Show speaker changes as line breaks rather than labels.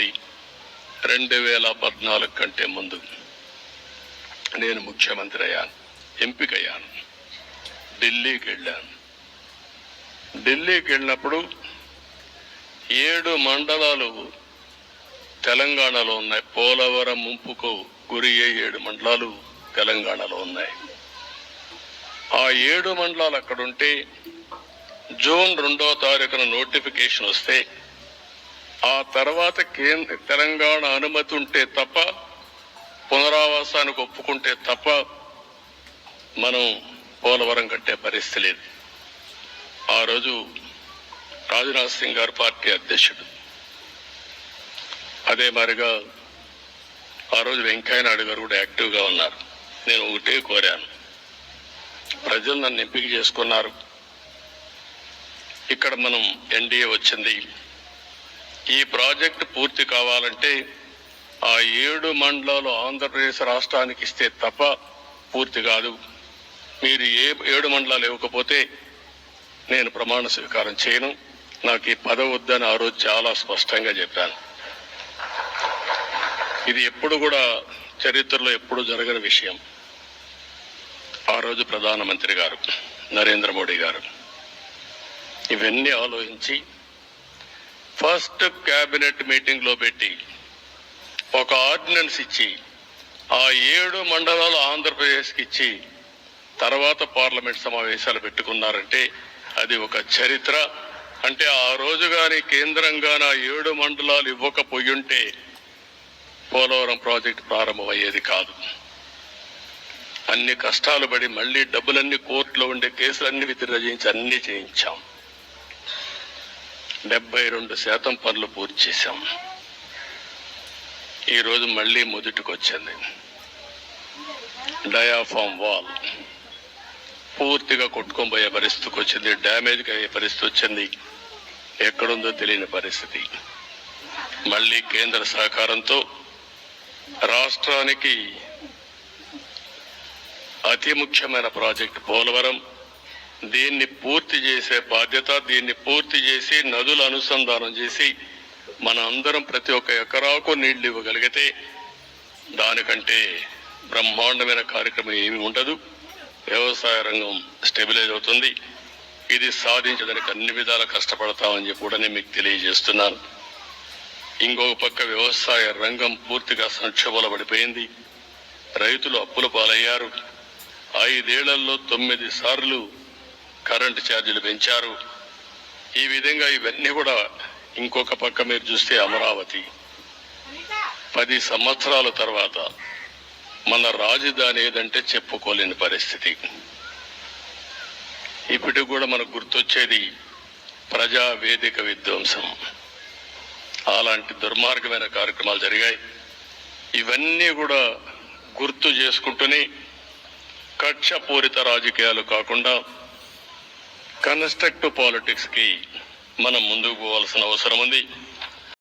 ఉంది. రెండు వేల పద్నాలుగు కంటే ముందు నేను ముఖ్యమంత్రి అయ్యాను ఎంపికయ్యాను ఢిల్లీకి వెళ్ళాను. ఢిల్లీకి వెళ్ళినప్పుడు ఏడు మండలాలు తెలంగాణలో ఉన్నాయి. పోలవరం ముంపుకు గురి ఏడు మండలాలు తెలంగాణలో ఉన్నాయి. ఆ ఏడు మండలాలు అక్కడ ఉంటే జూన్ రెండో తారీఖున నోటిఫికేషన్ వస్తే ఆ తర్వాత కేంద్ర తెలంగాణ అనుమతి ఉంటే తప్ప పునరావాసానికి ఒప్పుకుంటే తప్ప మనం పోలవరం కట్టే పరిస్థితి లేదు. ఆ రోజు రాజ్నాథ్ సింగ్ గారు పార్టీ అధ్యక్షుడు. అదే మాదిరిగా ఆ రోజు వెంకయ్య నాయుడు గారు కూడా యాక్టివ్గా ఉన్నారు. నేను ఒకటే కోరాను. ప్రజలు నన్ను ఎంపిక చేసుకున్నారు. ఇక్కడ మనం ఎన్డీఏ వచ్చింది. ఈ ప్రాజెక్ట్ పూర్తి కావాలంటే ఆ ఏడు మండలాలు ఆంధ్రప్రదేశ్ రాష్ట్రానికి ఇస్తే తప్ప పూర్తి కాదు. మీరు ఏ ఏడు మండలాలు ఇవ్వకపోతే నేను ప్రమాణ స్వీకారం చేయను. నాకు ఈ పదవి వద్దని ఆ రోజు చాలా స్పష్టంగా చెప్పాను ఇది ఎప్పుడు కూడా చరిత్రలో ఎప్పుడు జరగని విషయం. ఆ రోజు ప్రధానమంత్రి గారు నరేంద్ర మోడీ గారు ఇవన్నీ ఆలోచించి ఫస్ట్ క్యాబినెట్ మీటింగ్లో పెట్టి ఒక ఆర్డినెన్స్ ఇచ్చి ఆ ఏడు మండలాలు ఆంధ్రప్రదేశ్కి ఇచ్చి తర్వాత పార్లమెంట్ సమావేశాలు పెట్టుకున్నారంటే అది ఒక చరిత్ర. అంటే ఆ రోజు కానీ కేంద్రంగా నా ఏడు మండలాలు ఇవ్వకపోయుంటే పోలవరం ప్రాజెక్టు ప్రారంభమయ్యేది కాదు. అన్ని కష్టాలు పడి మళ్ళీ డబ్బులన్నీ కోర్టులో ఉండే కేసులన్నీ విత్డ్రా రచించి అన్ని చేయించాం. డెబ్బై రెండు శాతం పనులు పూర్తి చేశాం. ఈరోజు మళ్ళీ మొదటికి వచ్చింది డయాఫామ్ వాల్. పూర్తిగా కొట్టుకొని పోయే పరిస్థితికి వచ్చింది. డ్యామేజ్కి అయ్యే పరిస్థితి వచ్చింది. ఎక్కడుందో తెలియని పరిస్థితి. మళ్ళీ కేంద్ర సహకారంతో రాష్ట్రానికి అతి ముఖ్యమైన ప్రాజెక్ట్ పోలవరం దీన్ని పూర్తి చేసే బాధ్యత దీన్ని పూర్తి చేసి నదుల అనుసంధానం చేసి మన అందరం ప్రతి ఒక్క ఎకరాకు నీళ్ళు ఇవ్వగలిగితే దానికంటే బ్రహ్మాండమైన కార్యక్రమం ఏమి ఉండదు. వ్యవసాయ రంగం స్టెబిలైజ్ అవుతుంది. ఇది సాధించడానికి అన్ని విధాలా కష్టపడతామని చెప్పి కూడా నేను మీకు తెలియజేస్తున్నాను. ఇంకొక పక్క వ్యవసాయ రంగం పూర్తిగా సంక్షోభంలో పడిపోయింది రైతులు అప్పుల పాలయ్యారు. ఐదేళ్ళలో తొమ్మిది సార్లు కరెంటు ఛార్జీలు పెంచారు. ఈ విధంగా ఇవన్నీ కూడా ఇంకొక పక్క మీరు చూస్తే అమరావతి. పది సంవత్సరాల తర్వాత మన రాజధాని ఏదంటే చెప్పుకోలేని పరిస్థితి. ఇప్పటికి కూడా మనకు గుర్తొచ్చేది ప్రజా వేదిక విధ్వంసం. అలాంటి దుర్మార్గమైన కార్యక్రమాలు జరిగాయి. ఇవన్నీ కూడా గుర్తు చేసుకుంటూనే కక్షపూరిత రాజకీయాలు కాకుండా కన్స్ట్రక్టివ్ పాలిటిక్స్కి మనం ముందుకు పోవాల్సిన అవసరం ఉంది.